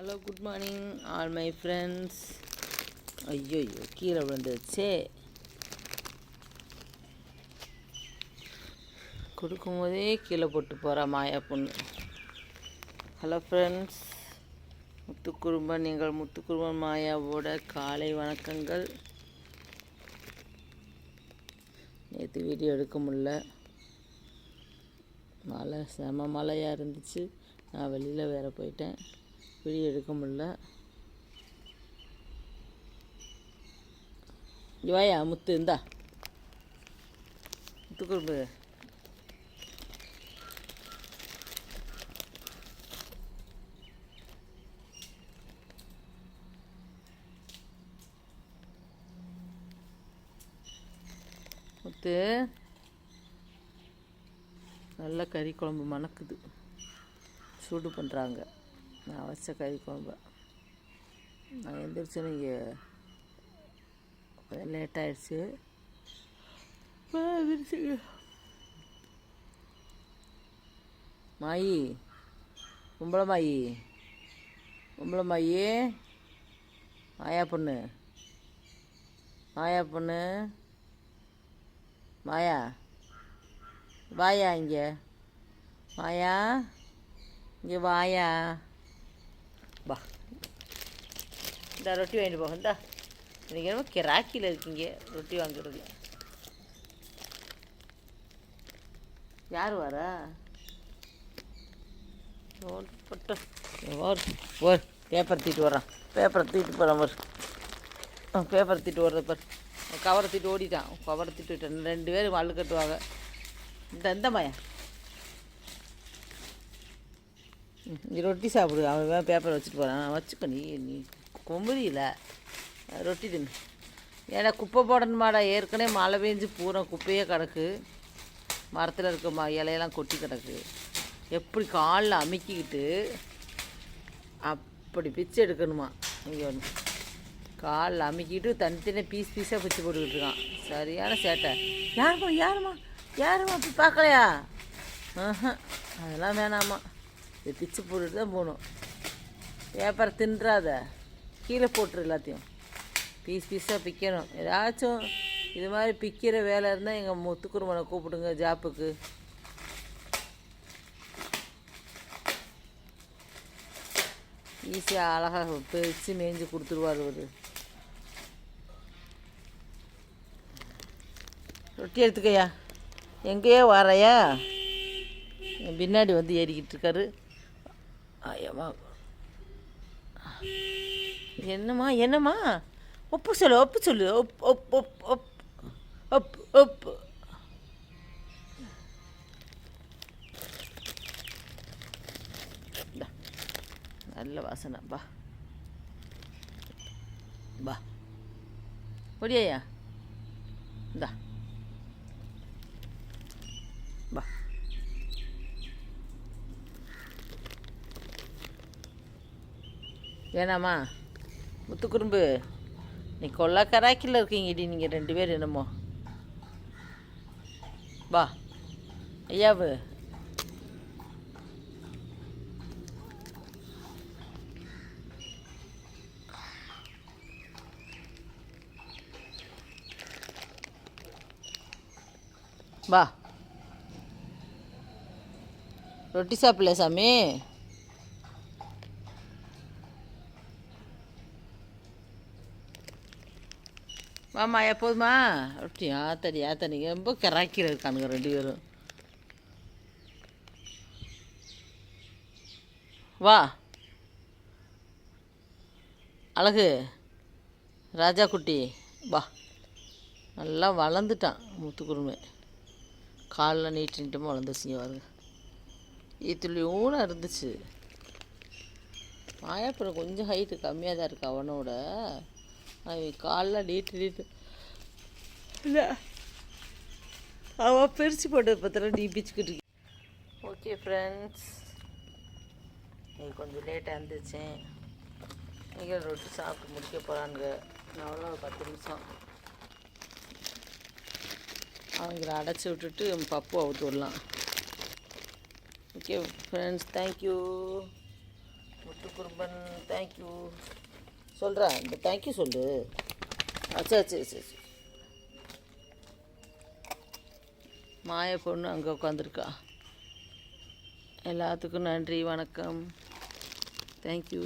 Hello good morning all my friends ஐயோ கீழே விழுந்துருச்சே. கொடுக்கும்போதே கீழே போட்டு போகிறா மாயா பொண்ணு. ஹலோ ஃப்ரெண்ட்ஸ் முத்துக்குரும்பன் நீங்கள் முத்துக்குரும்பன் மாயாவோட காலை வணக்கங்கள். நேற்று வீடியோ எடுக்க முடில மழை செம மழையாக இருந்துச்சு. நான் வெளியில் வேறு போயிட்டேன். வீடியோ எடுக்க முடில இங்க முத்து இந்தா. முத்துக்குரும்பு முத்து. நல்ல கறி குழம்பு மணக்குது. சூடு பண்ணுறாங்க நான் வச்ச கறி குழம்பு. நான் எந்திரிச்சு நீங்கள் கொஞ்சம் லேட் ஆகிடுச்சு எந்திரிச்சு. மாயி கும்பல மாயி கும்பல மாயி மாயா பொண்ணு மாயா பொண்ணு மாயா வாயா இங்கே மாயா இங்கே வாயா. வா. இந்த ரொட்டி வாங்கிட்டு போக இந்தா. இன்றைக்கி என்னமோ கிராக்கியில் இருக்கீங்க. ரொட்டி வாங்குறது யார் வரா? போட்டு. ஓர் பேப்பர் தீட்டு வர்றான். பேப்பரை தீட்டு போகிறான் ஒரு பேப்பர் தீட்டு வர்றது பார். கவரை தீட்டு ஓடிட்டான். கவரை தீட்டு விட்டான் ரெண்டு பேரும் அள்ளு கட்டுவாங்க. இந்த இந்த மாயா நீ ரொட்டி சாப்பிடு. அவன் பேப்பர் வச்சுட்டு போகிறான் வச்சுக்கோ நீ நீ கும்புறியில ரொட்டி தின்னு. ஏன்னா குப்பை போடணுமாடா. ஏற்கனவே மழை பெஞ்சு பூரா குப்பையே கிடக்கு. மரத்தில் இருக்க ம இலையெல்லாம் கொட்டி கிடக்கு. எப்படி காலில் அமுக்கிக்கிட்டு அப்படி பிச்சை எடுக்கணுமா? இங்கே ஒன்று காலில் அமுக்கிட்டு தனித்தனியாக பீஸ் பீஸாக பிச்சு போட்டுக்கிட்டு இருக்கான். சரியான சேட்டை. யாரும்மா யாரும்மா? யாரும்மா அப்படி பார்க்கலையா? ஆஹா அதெல்லாம் வேணாமா இது பிச்சு போட்டுட்டு தான் போகணும். பேப்பரை தின்றாத. கீழே போட்டுரு எல்லாத்தையும். பீஸ் பீஸாக பிக்கணும். ஏதாச்சும் இது மாதிரி பிக்கிற வேலை இருந்தால் எங்கள் முத்துக்குருமனை கூப்பிடுங்க ஜாப்புக்கு. ஈஸியாக அழகாக பிரித்து மேய்ஞ்சி கொடுத்துருவார் ஒரு ரொட்டி எடுத்துக்கய்யா எங்கேயோ வரையா? என் பின்னாடி வந்து ஏறிக்கிட்டு இருக்காரு. ஐயம்மா என்னம்மா என்னம்மா? ஒப்பு சொல்லு ஒப்பு சொல்லு. ஒப் ஒப் ஒப் ஒப் ஒப் ஒப். நல்ல வாசனை. பா பா ஒடியா இந்தா. வேணாமா முத்துக்குறும்பு நீ கொல்லா கராக்கில் இருக்கீங்கடி நீங்கள் ரெண்டு பேர் என்னமோ. வா. ஐயாவு. வா. ரொட்டி சாப்பிடல சாமி? வாமா எப்போதுமா? அப்படியா ஆத்தடி ஆத்தடி. ரொம்ப கிராக்கில் இருக்கானுங்க ரெண்டு பேரும். வா. அழகு. ராஜா குட்டி வா. நல்லா வளர்ந்துட்டான் முத்துக்குருமை. காலில் நீட்டு நீட்டமாக வளர்ந்துச்சுங்க பாருங்க. ஈத்துள்ளியூன இருந்துச்சு. மாயாப்புறம் கொஞ்சம் ஹைட்டு கம்மியாக தான் இருக்கு அவனோட. அவன் காலில் நீட்டு நீட்டு. இல்லை. அவன் பிரித்து போட்டது பத்திரம் நீ பிச்சுக்கிட்டு ஓகே ஃப்ரெண்ட்ஸ் நீ கொஞ்சம் லேட்டாக இருந்துச்சேன் நீங்கள் ரொட்டி சாப்பிட்டு முடிக்க போகிறானுங்க நான் அவ்வளோ ஒரு பத்து நிமிஷம். அவங்கள அடைச்சி விட்டுட்டு பப்பு அவுத்து விடலாம். ஓகே ஃப்ரெண்ட்ஸ் தேங்க்யூ முத்துக்குருபன் தேங்க் தேங்க்யூ சொல்கிறா இந்த தேங்க்யூ சொல்லு. சரி சரி சரி சரி. மாய பொண்ணு அங்கே உட்காந்துருக்கா எல்லாத்துக்கும் நன்றி வணக்கம். தேங்க்யூ